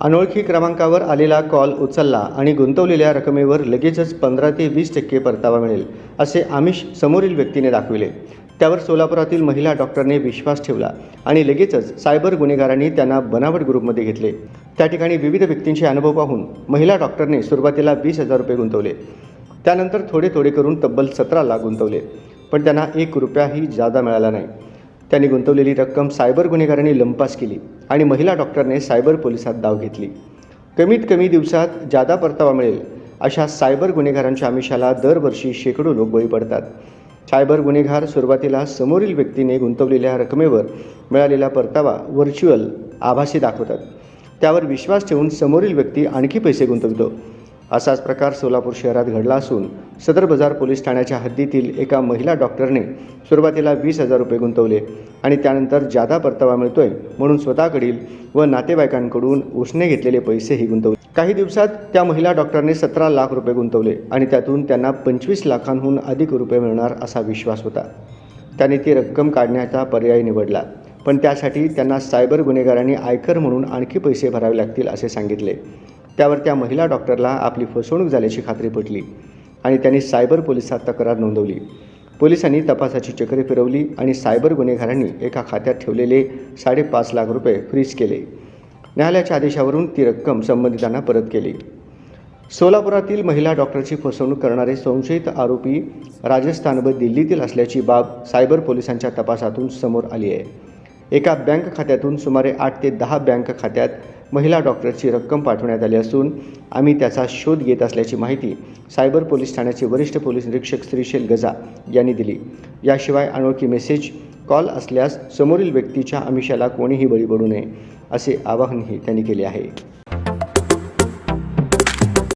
अनोळखी क्रमांकावर आलेला कॉल उचलला आणि गुंतवलेल्या रकमेवर लगेचच पंधरा ते वीस टक्के परतावा मिळेल असे आमिष समोरील व्यक्तीने दाखविले. त्यावर सोलापुरातील महिला डॉक्टरने विश्वास ठेवला आणि लगेचच सायबर गुन्हेगारांनी त्यांना बनावट ग्रुपमध्ये घेतले. त्या ठिकाणी विविध व्यक्तींचे अनुभव पाहून महिला डॉक्टरने सुरुवातीला वीस हजार रुपये गुंतवले. त्यानंतर थोडे थोडे करून तब्बल सतरा लाख गुंतवले. पण त्यांना एक रुपयाही जादा मिळाला नाही. त्यांनी गुंतवलेली रक्कम सायबर गुन्हेगारांनी लंपास केली आणि महिला डॉक्टरने सायबर पोलिसात धाव घेतली. कमीत कमी दिवसात जादा परतावा मिळेल अशा सायबर गुन्हेगारांच्या आमिषाला दरवर्षी शेकडो लोक बळी पडतात. सायबर गुन्हेगार सुरुवातीला समोरील व्यक्तीने गुंतवलेल्या रकमेवर मिळालेला परतावा व्हर्च्युअल आभासी दाखवतात. त्यावर विश्वास ठेवून समोरील व्यक्ती आणखी पैसे गुंतवतो. असाच प्रकार सोलापूर शहरात घडला असून सदर बाजार पोलीस ठाण्याच्या हद्दीतील एका महिला डॉक्टरने सुरुवातीला वीस हजार रुपये गुंतवले आणि त्यानंतर जादा परतावा मिळतोय म्हणून स्वतःकडील व नातेवाईकांकडून उसने घेतलेले पैसेही गुंतवले. काही दिवसात त्या महिला डॉक्टरने सतरा लाख रुपये गुंतवले आणि त्यातून त्यांना पंचवीस लाखांहून अधिक रुपये मिळणार असा विश्वास होता. त्याने ती रक्कम काढण्याचा पर्याय निवडला पण त्यासाठी त्यांना सायबर गुन्हेगारांनी आयकर म्हणून आणखी पैसे भरावे लागतील असे सांगितले. त्यावर त्या महिला डॉक्टरला आपली फसवणूक झाल्याची खात्री पटली आणि त्यांनी सायबर पोलिसात तक्रार नोंदवली. पोलिसांनी तपासाची चक्रे फिरवली आणि सायबर गुन्हेगारांनी एका खात्यात ठेवलेले साडेपाच लाख रुपये फ्रीज केले. न्यायालयाच्या आदेशावरून ती रक्कम संबंधितांना परत केली. सोलापुरातील महिला डॉक्टरची फसवणूक करणारे संशयित आरोपी राजस्थान व दिल्लीतील असल्याची बाब सायबर पोलिसांच्या तपासातून समोर आली आहे. एका बँक खात्यातून सुमारे आठ ते दहा बँक खात्यात महिला डॉक्टरची रक्कम पाठवण्यात आली असून आम्ही त्याचा शोध घेत असल्याची माहिती सायबर पोलीस ठाण्याचे वरिष्ठ पोलीस निरीक्षक श्रीशेल गजा यांनी दिली. याशिवाय अनोळखी मेसेज कॉल असल्यास समोरील व्यक्तीच्या आमिषाला कोणीही बळी पडू नये असे आवाहनही त्यांनी केले आहे.